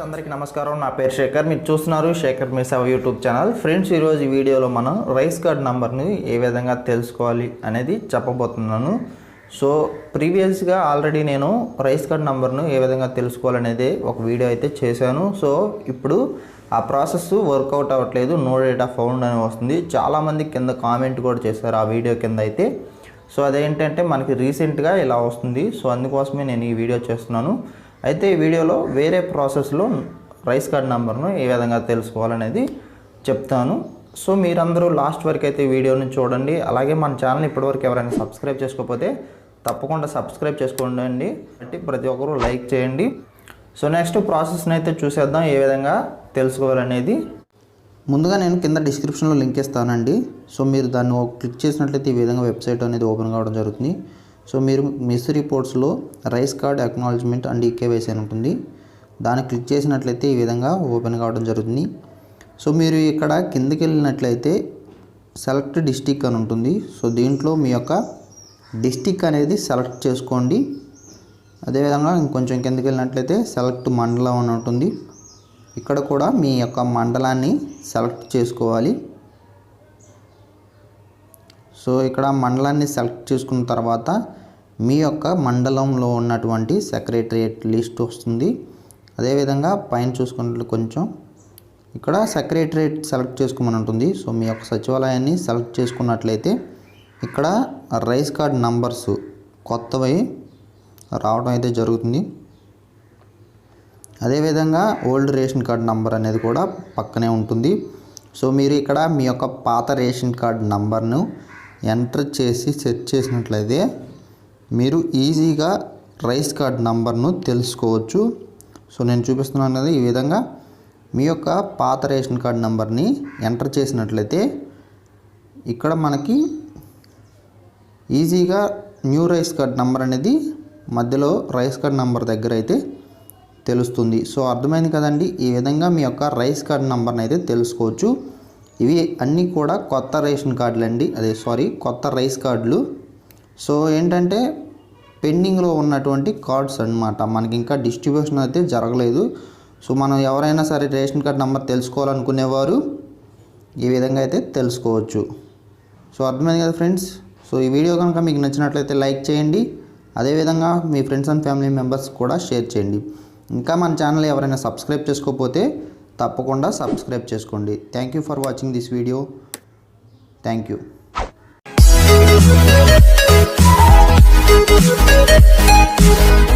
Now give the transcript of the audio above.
Friends అందరికీ నమస్కారం. నా పేరు శేఖర్. మీరు చూస్తున్నారు శేఖర్ మిసావ్ యూట్యూబ్ ఛానల్. ఫ్రెండ్స్ ఈరోజు వీడియోలో మనం రైస్ కార్డ్ నంబర్ని ఏ విధంగా తెలుసుకోవాలి అనేది చెప్పబోతున్నాను. సో ప్రీవియస్గా ఆల్రెడీ నేను రైస్ కార్డ్ నంబర్ను ఏ విధంగా తెలుసుకోవాలనేది ఒక వీడియో అయితే చేశాను. సో ఇప్పుడు ఆ ప్రాసెస్ వర్కౌట్ అవ్వట్లేదు. నో డేటా ఫౌండ్ అని వస్తుంది. చాలామంది కింద కామెంట్ కూడా చేశారు ఆ వీడియో కింద అయితే. సో అదేంటంటే మనకి రీసెంట్గా ఇలా వస్తుంది. సో అందుకోసమే నేను ఈ వీడియో చేస్తున్నాను. అయితే ఈ వీడియోలో వేరే ప్రాసెస్లో రైస్ కార్డ్ నెంబర్ను ఏ విధంగా తెలుసుకోవాలనేది చెప్తాను. సో మీరందరూ లాస్ట్ వరకు అయితే వీడియోని చూడండి. అలాగే మన ఛానల్ ఇప్పటివరకు ఎవరైనా సబ్స్క్రైబ్ చేసుకోకపోతే తప్పకుండా సబ్స్క్రైబ్ చేసుకోండి అంటే ప్రతి ఒక్కరూ లైక్ చేయండి. సో నెక్స్ట్ ప్రాసెస్ని అయితే చూసేద్దాం ఏ విధంగా తెలుసుకోవాలనేది. ముందుగా నేను కింద డిస్క్రిప్షన్లో లింక్ ఇస్తానండి. సో మీరు దాన్ని క్లిక్ చేసినట్లయితే ఈ విధంగా వెబ్సైట్ అనేది ఓపెన్ కావడం జరుగుతుంది. సో మీరు miss రిపోర్ట్స్లో rice card acknowledgement and eKYC అని ఉంటుంది. దాన్ని క్లిక్ చేసినట్లయితే ఈ విధంగా ఓపెన్ కావడం జరుగుతుంది. సో మీరు ఇక్కడ కిందకి వెళ్ళినట్లయితే సెలెక్ట్ డిస్టిక్ అని ఉంటుంది. సో దీంట్లో మీ యొక్క డిస్టిక్ అనేది సెలెక్ట్ చేసుకోండి. అదేవిధంగా ఇంకొంచెం కిందకి వెళ్ళినట్లయితే సెలెక్ట్ మండలం అని ఉంటుంది. ఇక్కడ కూడా మీ యొక్క మండలాన్ని సెలెక్ట్ చేసుకోవాలి. సో ఇక్కడ మండలాన్ని సెలెక్ట్ చేసుకున్న తర్వాత మీ యొక్క మండలంలో ఉన్నటువంటి సెక్రటరియట్ లిస్ట్ వస్తుంది. అదేవిధంగా పైన చూసుకున్నట్లు కొంచెం ఇక్కడ సెక్రటరియట్ సెలెక్ట్ చేసుకోమని ఉంటుంది. సో మీ యొక్క సచివాలయాన్ని సెలెక్ట్ చేసుకున్నట్లయితే ఇక్కడ రైస్ కార్డ్ నంబర్స్ కొత్తవి రావడం అయితే జరుగుతుంది. అదేవిధంగా ఓల్డ్ రేషన్ కార్డ్ నంబర్ అనేది కూడా పక్కనే ఉంటుంది. సో మీరు ఇక్కడ మీ యొక్క పాత రేషన్ కార్డ్ నంబర్ను ఎంటర్ చేసి సెట్ చేసినట్లయితే మీరు ఈజీగా రైస్ కార్డ్ నంబర్ను తెలుసుకోవచ్చు. సో నేను చూపిస్తున్నాను కదా ఈ విధంగా. మీ యొక్క పాత రేషన్ కార్డ్ నంబర్ని ఎంటర్ చేసినట్లయితే ఇక్కడ మనకి ఈజీగా న్యూ రైస్ కార్డ్ నంబర్ అనేది మధ్యలో రైస్ కార్డ్ నంబర్ దగ్గర అయితే తెలుస్తుంది. సో అర్థమైంది కదండి? ఈ విధంగా మీ యొక్క రైస్ కార్డ్ నంబర్ని అయితే తెలుసుకోవచ్చు. ఇవి అన్నీ కూడా కొత్త రేషన్ కార్డులు అండి అదే సారీ కొత్త రైస్ కార్డులు. సో ఏంటంటే పెండింగ్లో ఉన్నటువంటి కార్డ్స్ అన్నమాట. మనకి ఇంకా డిస్ట్రిబ్యూషన్ అయితే జరగలేదు. సో మనం ఎవరైనా సరే రేషన్ కార్డ్ నెంబర్ తెలుసుకోవాలనుకునేవారు ఈ విధంగా అయితే తెలుసుకోవచ్చు. సో అర్థమైంది కదా ఫ్రెండ్స్? సో ఈ వీడియో కనుక మీకు నచ్చినట్లయితే లైక్ చేయండి. అదేవిధంగా మీ ఫ్రెండ్స్ అండ్ ఫ్యామిలీ మెంబర్స్ కూడా షేర్ చేయండి. ఇంకా మన ఛానల్ ఎవరైనా సబ్స్క్రైబ్ చేసుకోకపోతే తప్పకుండా సబ్స్క్రైబ్ చేసుకోండి. Thank you for watching this video. Thank you. We'll be right.